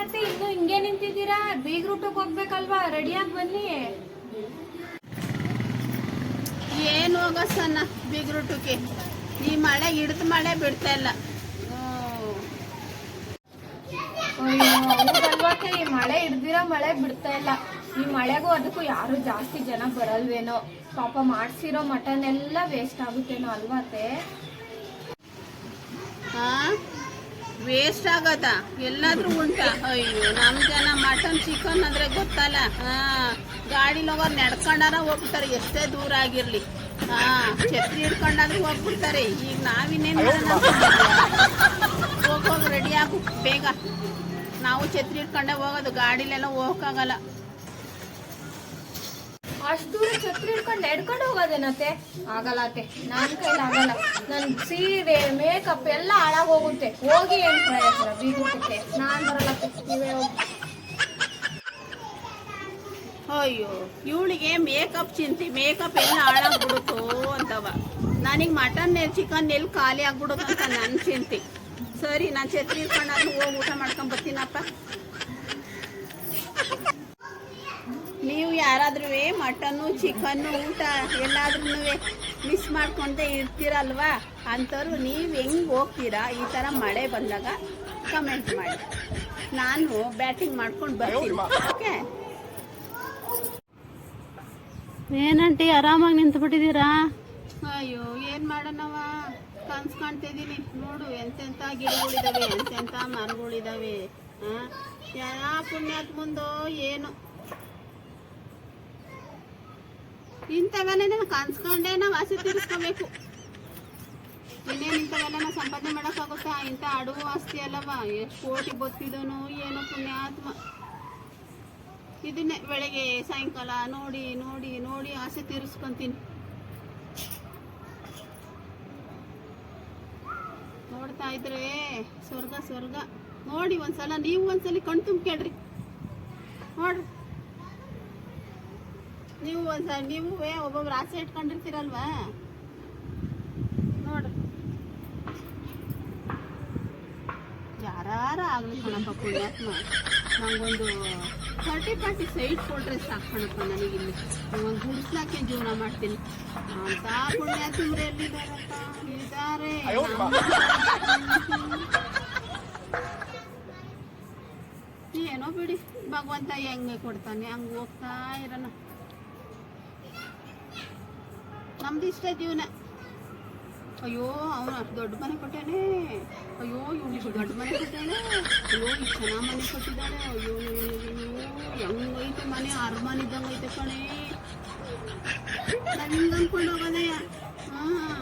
ಏನತ್ತೆ ಇನ್ನು ಹಿಂಗೆ ನಿಂತಿದ್ದೀರಾ? ಬೀಗ್ ರೂಟಕ್ಕೆ ಹೋಗ್ಬೇಕಲ್ವಾ? ರೆಡಿಯಾಗಿ ಬನ್ನಿ. ಏನು ಹೋಗಸನ್ನ ರೂಟಕ್ಕೆ? ಈ ಮಳೆ ಹಿಡಿದು ಮಳೆ ಬಿಡ್ತಾ ಇಲ್ಲ. ಈ ಮಳೆ ಹಿಡ್ದಿರೋ ಮಳೆ ಬಿಡ್ತಾ ಇಲ್ಲ. ಈ ಮಳೆಗೂ ಅದಕ್ಕೂ ಯಾರು ಜಾಸ್ತಿ ಜನ ಬರಲ್ವೇನೋ? ಪಾಪ ಮಾಡ್ಸಿರೋ ಮಟನ್ ಎಲ್ಲ ವೇಸ್ಟ್ ಆಗುತ್ತೇನೋ ಅಲ್ವಾತೆ ಹಾ ವೇಸ್ಟ್ ಆಗದ ಎಲ್ಲಾದ್ರೂ ಉಂಟಾ. ಅಯ್ಯೋ ನಮ್ ಜನ ಮಟನ್ ಚಿಕನ್ ಅಂದ್ರೆ ಗೊತ್ತಲ್ಲ? ಹಾ ಗಾಡಿಲಿ ಹೋಗೋರು ನಡ್ಕೊಂಡಾರ ಹೋಗ್ಬಿಡ್ತಾರೆ. ಎಷ್ಟೇ ದೂರ ಆಗಿರ್ಲಿ. ಹಾ ಛತ್ರಿ ಹಿಡ್ಕೊಂಡಾದ್ರೂ ಹೋಗ್ಬಿಡ್ತಾರೆ. ಈಗ ನಾವಿನ್ನೇನ್ ಹೋಗೋದು ಹೋಗ್ ಹೋಗ್ ರೆಡಿ ಆಗು ಬೇಗ. ನಾವು ಛತ್ರಿ ಹಿಡ್ಕೊಂಡೆ ಹೋಗೋದು. ಗಾಡಿಲೆಲ್ಲ ಹೋಗಕ್ಕಾಗಲ್ಲ. ಅಷ್ಟು ದೂರ ಛತ್ರಿ ಹಿಡ್ಕೊಂಡು ನಡ್ಕೊಂಡು ಹೋಗೋದೇನತ್ತೆ? ಆಗಲ್ಲ ಅತ್ತೆ. ನನ್ನ ಕೈಲಿ ಆಗಲ್ಲ. ನನ್ ಸೀರೆ ಮೇಕಪ್ ಎಲ್ಲ ಹಾಳಾಗೋಗುತ್ತೆ ಹೋಗಿ ಏನ್ ಬೀಗುತ್ತಕ್ಕೆ ನಾನ್ ಬರಲ್ಲತ್ತೆ ನೀವೇ ಹೋಗಿ. ಅಯ್ಯೋ, ಇವಳಿಗೆ ಮೇಕಪ್ ಚಿಂತೆ. ಮೇಕಪ್ ಎಲ್ಲ ಹಾಳಾಗ್ಬಿಡುತ್ತೋ ಅಂತವ. ನನಗೆ ಮಟನ್ ಚಿಕನ್ ಎಲ್ಲಿ ಖಾಲಿ ಆಗ್ಬಿಡುತ್ತಂತ ನನ್ನ ಚಿಂತೆ. ಸರಿ, ನಾನು ಛತ್ರಿ ಇಟ್ಕೊಂಡು ಹೋಗಿ ಊಟ ಮಾಡ್ಕೊಂಡ್ ಬರ್ತೀನಪ್ಪ ನೀವು ಯಾರಾದ್ರೂ ಮಟನ್ನು ಚಿಕನ್ನು ಊಟ ಎಲ್ಲಾದ್ರೂ ಮಿಸ್ ಮಾಡ್ಕೊಂತ ಇರ್ತೀರಲ್ವಾ? ಅಂಥವ್ರು ನೀವು ಹೆಂಗೆ ಹೋಗ್ತೀರಾ? ಈ ಥರ ಮಳೆ ಬಂದಾಗ ಕಮೆಂಟ್ ಮಾಡಿ. ನಾನು ಬ್ಯಾಟಿಂಗ್ ಮಾಡ್ಕೊಂಡು ಬರ್ತೀನಿ. ಓಕೆ ಏನಂಟಿ ಆರಾಮಾಗಿ ನಿಂತು ಬಿಟ್ಟಿದ್ದೀರಾ ಅಯ್ಯೋ ಏನ್ ಮಾಡೋಣವ ಕನ್ಸ್ ಕಾಣ್ತಿದೀನಿ ನೋಡು ಎಂತೆಂತ ಗಿಡಗಳಿದಾವೆ ಎಂತೆಂತ ಮರಗಳಿದಾವೆ ಯಾ ಪುಣ್ಯಕ್ಕೆ ಮುಂದೋ ಏನು. ಇಂಥವೆಲ್ಲ ಕನ್ಸ್ಕೊಂಡೆ ನಾವು ಆಸೆ ತೀರಿಸ್ಕೋಬೇಕು. ಇನ್ನೇನು ಇಂಥವೆಲ್ಲ ಸಂಪಾದನೆ ಮಾಡೋಕ್ಕಾಗುತ್ತಾ? ಇಂಥ ಅಡುಗು ಆಸ್ತಿ ಅಲ್ಲವ? ಎಷ್ಟು ಕೋಟಿ ಬತ್ತಿದನು ಏನೋ ಪುಣ್ಯಾತ್ಮ. ಇದನ್ನೇ ಬೆಳಗ್ಗೆ ಸಾಯಂಕಾಲ ನೋಡಿ ನೋಡಿ ನೋಡಿ ಆಸೆ ತೀರಿಸ್ಕೊಂತೀನಿ. ನೋಡ್ತಾ ಇದ್ರೆ ಸ್ವರ್ಗ ಸ್ವರ್ಗ. ನೋಡಿ ಒಂದ್ಸಲ, ನೀವು ಒಂದ್ಸಲ ಕಣ್ ತುಂಬ್ಕೇಳ್ರಿ ನೋಡ್ರಿ. ನೀವು ಒಂದ್ಸ ನೀವು ಒಬ್ಬೊಬ್ರು ಆಸೆ ಇಟ್ಕೊಂಡಿರ್ತೀರಲ್ವಾ? ನೋಡ್ರಿ ಯಾರಾರ ಆಗಲಿ ಕಣಪ್ಪ ಪುಣ್ಯಾತ್ಮ. ನಂಗೊಂದು ಥರ್ಟಿ ಫಾರ್ಟಿ ಸೈಟ್ ಕೊಟ್ರೆ ಸಾಕು ಕಣಪ್ಪ ಇಲ್ಲಿ. ಒಂದು ಗುಡಿಸ್ಲಾಕೆ ಜೀವನ ಮಾಡ್ತೀನಿ. ಅಂತ ಪುಣ್ಯಾತ್ಮರು ಎಲ್ಲಿದ್ದಾರಪ್ಪ? ಇದ್ದಾರೆ. ಏನೋ ಬಿಡಿ ಭಗವಂತ ಹೆಂಗೆ ಕೊಡ್ತಾನೆ ಹಂಗೆ ಹೋಗ್ತಾ ಇರೋಣ. ನಮ್ದು ಇಷ್ಟ ಜೀವನ. ಅಯ್ಯೋ, ಅವನು ಅಷ್ಟು ದೊಡ್ಡ ಮನೆ ಕೊಟ್ಟಾನೆ. ಅಯ್ಯೋ, ಇವನು ಇಷ್ಟು ದೊಡ್ಡ ಮನೆ ಕೊಟ್ಟಾನೆ. ಅಯ್ಯೋ, ಇಷ್ಟು ಚೆನ್ನಾಗಿ ಮನೆ ಕೊಟ್ಟಿದ್ದಾನೆ ಅಯ್ಯೋ ಹೆಂಗೈತೆ ಮನೆ, ಅರಮನೆ ಇದ್ದಂಗೆ ಐತೆ ಕಣೆ. ನಂಗೆ ಹಿಂಗೆ ಅನ್ಕೊಂಡು ಹೋಗೋದಯ್ಯ ಹಾಂ